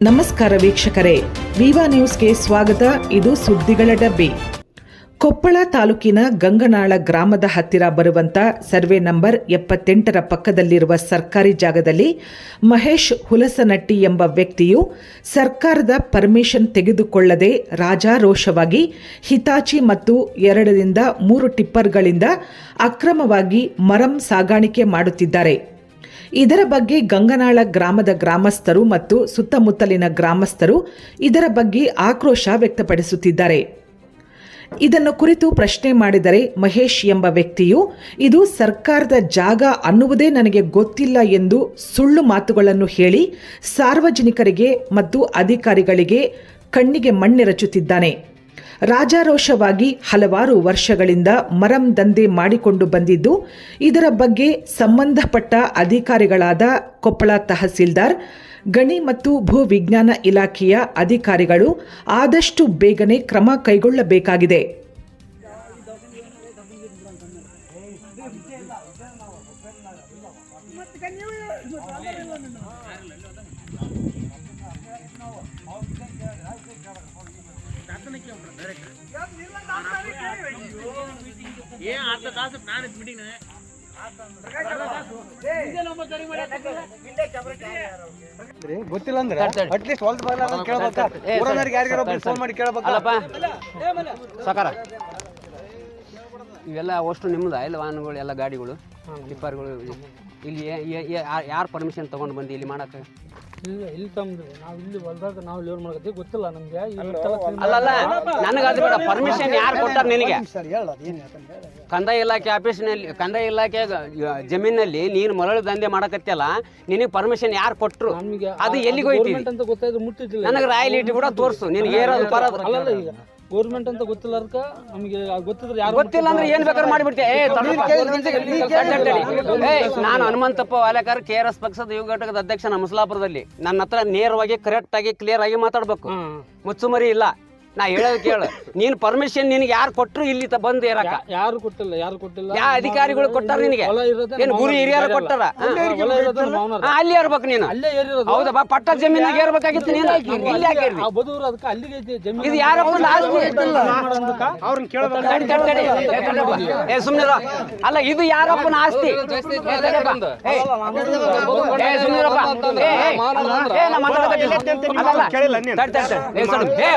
ನಮಸ್ಕಾರ ವೀಕ್ಷಕರೇ, ವಿವಾ ನ್ಯೂಸ್ಗೆ ಸ್ವಾಗತ. ಇದು ಸುದ್ದಿಗಳ ಡಬ್ಬಿ. ಕೊಪ್ಪಳ ತಾಲೂಕಿನ ಗಂಗನಾಳ ಗ್ರಾಮದ ಹತ್ತಿರ ಬರುವಂತ ಸರ್ವೆ ನಂಬರ್ ಎಪ್ಪತ್ತೆಂಟರ ಪಕ್ಕದಲ್ಲಿರುವ ಸರ್ಕಾರಿ ಜಾಗದಲ್ಲಿ ಮಹೇಶ್ ಹುಲಸನಟ್ಟಿ ಎಂಬ ವ್ಯಕ್ತಿಯು ಸರ್ಕಾರದ ಪರ್ಮಿಷನ್ ತೆಗೆದುಕೊಳ್ಳದೆ ರಾಜಾರೋಷವಾಗಿ ಹಿತಾಚಿ ಮತ್ತು ಎರಡರಿಂದ ಮೂರು ಟಿಪ್ಪರ್ಗಳಿಂದ ಅಕ್ರಮವಾಗಿ ಮರಂ ಸಾಗಾಣಿಕೆ ಮಾಡುತ್ತಿದ್ದಾರೆ. ಇದರ ಬಗ್ಗೆ ಗಂಗನಾಳ ಗ್ರಾಮದ ಗ್ರಾಮಸ್ಥರು ಮತ್ತು ಸುತ್ತಮುತ್ತಲಿನ ಗ್ರಾಮಸ್ಥರು ಇದರ ಬಗ್ಗೆ ಆಕ್ರೋಶ ವ್ಯಕ್ತಪಡಿಸುತ್ತಿದ್ದಾರೆ. ಇದನ್ನು ಕುರಿತು ಪ್ರಶ್ನೆ ಮಾಡಿದರೆ ಮಹೇಶ್ ಎಂಬ ವ್ಯಕ್ತಿಯು, ಇದು ಸರ್ಕಾರದ ಜಾಗ ಅನ್ನುವುದೇ ನನಗೆ ಗೊತ್ತಿಲ್ಲ ಎಂದು ಸುಳ್ಳು ಮಾತುಗಳನ್ನು ಹೇಳಿ ಸಾರ್ವಜನಿಕರಿಗೆ ಮತ್ತು ಅಧಿಕಾರಿಗಳಿಗೆ ಕಣ್ಣಿಗೆ ಮಣ್ಣೆರಚುತ್ತಿದ್ದಾನೆ. ರಾಜಾರೋಷವಾಗಿ ಹಲವಾರು ವರ್ಷಗಳಿಂದ ಮರಂ ದಂಧೆ ಮಾಡಿಕೊಂಡು ಬಂದಿದ್ದು ಇದರ ಬಗ್ಗೆ ಸಂಬಂಧಪಟ್ಟ ಅಧಿಕಾರಿಗಳಾದ ಕೊಪ್ಪಳ ತಹಸೀಲ್ದಾರ್ ಗಣಿ ಮತ್ತು ಭೂ ವಿಜ್ಞಾನ ಇಲಾಖೆಯ ಅಧಿಕಾರಿಗಳು ಆದಷ್ಟು ಬೇಗನೆ ಕ್ರಮ ಕೈಗೊಳ್ಳಬೇಕಾಗಿದೆ ಏನ್ ಅರ್ಧ ತಾಸು ನಾನು ಮೀಟಿಂಗ್ ಗೊತ್ತಿಲ್ಲ ಅಂದ್ರೆ ಅಟ್ಲೀಸ್ಟ್ ಹೊಲ್ದ ಬರಲ್ಲ ಕೇಳ್ಬೇಕು? ಊರನ್ನವ್ರಿಗೆ ಯಾರಿಗಾರ ಫೋನ್ ಮಾಡಿ ಕೇಳ್ಬೇಕು? ಅಲ್ಲಪ್ಪ. ಸಾಕಾರ. ಇವೆಲ್ಲ ಅಷ್ಟು ನಿಮ್ಮದ ಇಲ್ಲ ವಾಹನಗಳು ಎಲ್ಲ ಗಾಡಿಗಳು ಟಿಪ್ಪರ್ಗಳು. ಇಲ್ಲಿ ಯಾರು ಪರ್ಮಿಷನ್ ತೊಗೊಂಡು ಬಂದು ಇಲ್ಲಿ ಮಾಡಕ್ಕೆ? ಇಲ್ಲ ಇಲ್ಲಿ ತಮ್ದು. ನಾವು ಇಲ್ಲಿ ಹೊಲ್ದಾಗ ನಾವು ಲೋನ್ ಮಾಡ್ಕತ್ತೀವಿ ಗೊತ್ತಿಲ್ಲ ನಮ್ಗೆ. ಈ ಇಷ್ಟೆಲ್ಲ clean ಅಲ್ಲಲ್ಲ ನನಗೆ ಅದು ಬೇಡ ಪರ್ಮಿಷನ್ ಯಾರು ಕೊಟ್ಟಾರ ನಿನಗೆ? ಸರ್ ಹೇಳ ಏನು ಹೇಳ್ತಾನೆ ಕಂದಾಯ ಇಲಾಖೆ ಆಫೀಸ್ನಲ್ಲಿ ಕಂದಾಯ ಇಲಾಖೆ ಜಮೀನಲ್ಲಿ ನೀನು ಮರಳು ದಂಧೆ ಮಾಡಕತ್ತಿಯಲ್ಲ ನಿನಗೆ ಪರ್ಮಿಷನ್ ಯಾರು ಕೊಟ್ಟರು ನಮ್ಗೆ ಅದು ಎಲ್ಲಿಗೆ ಹೋಯ್ತಿ ಅಂತ ಗೊತ್ತಾಯ್ತು ಮುಟ್ಟಿದ್ದಿಲ್ಲ ನನಗೆ ರಾಯಲಿಟಿ ಕೂಡ ತೋರಿಸು ನಿನಗೆ ಏರೋದು ಬರೋದು. ಅಲ್ಲಲ್ಲ ಈಗ. ಗೌರ್ಮೆಂಟ್ ಅಂತ ಗೊತ್ತಿಲ್ಲ ನಮ್ಗೆ ನಮಗೆ ಗೊತ್ತಿದ್ರೆ ಯಾರು ಗೊತ್ತಿಲ್ಲ ಅಂದ್ರೆ ಏನ್ ಬೇಕಾದ್ರೂ ಮಾಡಿಬಿಡ್ತೀವಿ ಏ ನಾನು Hanumanthappa Walekar K R S ಪಕ್ಷದ ಯುವ ಘಟಕದ ಅಧ್ಯಕ್ಷ ನಮ್ಮ ಮುಸಲಾಪುರದಲ್ಲಿ. ನನ್ನ ಹತ್ರ ನೇರವಾಗಿ ಕರೆಕ್ಟ್ ಆಗಿ ಕ್ಲಿಯರ್ ಆಗಿ ಮಾತಾಡ್ಬೇಕು. ಮುಚ್ಚುಮರಿ ಇಲ್ಲ. ನಾ ಹೇಳೋದು ಕೇಳು ನೀನ್ ಪರ್ಮಿಷನ್ ನಿನಗೆ ಯಾರು ಕೊಟ್ರು ಇಲ್ಲಿ ತ ಬಂದು ಇರಕ ಯಾರು ಕೊಟ್ಟಿಲ್ಲ ಯಾರು ಕೊಟ್ಟಿಲ್ಲ ಯಾ ಅಧಿಕಾರಿಗಳು ಕೊಟ್ಟಾರ ನಿನಗೆ ಹೊಲ ಇರೋದೇ ಏನ್ ಗುರು ಹಿರಿಯರು ಕೊಟ್ಟಾರ ಹೊಲ ಇರೋದೇ ನಮ್ಮ ಮಾವನವ್ರು. ಹಾ, ಅಲ್ಲಿ ಇರ್ಬೇಕು ನೀನು ಅಲ್ಲೇ ಏರಿರೋದು ಹೌದಾ ಬಾ ಪಟ್ಟ ಜಮೀನಾಗ ಏರ್ಬೇಕಾಗಿತ್ತು ನೀನು ಇಲ್ಲಿ ಹಾಕಿರ್ವಿ ಆ ಬದೂರು ಅದಕ್ಕೆ ಅಲ್ಲಿಗೆ ಐತಿ ಜಮೀನು ಇದು ಯಾರಪ್ಪ ಆಸ್ತಿ ಅವ್ರನ್ನ ಕೇಳ್ಬೇಕು ತಡಿ, ತಡಿ, ತಡಿ. ಏ, ತಡಿಯಪ್ಪ. ಏ ಸುಮ್ನಿರ ಅಲ್ಲ ಇದು ಯಾರಪ್ಪನ ಆಸ್ತಿ ಏ, ತಡಿಯಪ್ಪ. ಏ, ಏ ಸುಮ್ನಿರಪ್ಪ ಏ, ಏ, ಏ, ನಾ ಮಾತಾಡಕತ್ತೀನಿ. ಅಲ್ಲಲ್ಲ. ಕೇಳಿಲ್ಲ ನೀನು. ತಡಿ, ತಡಿ, ತಡಿ. ಏ, ಸುಮ್ನೆ. ಏ,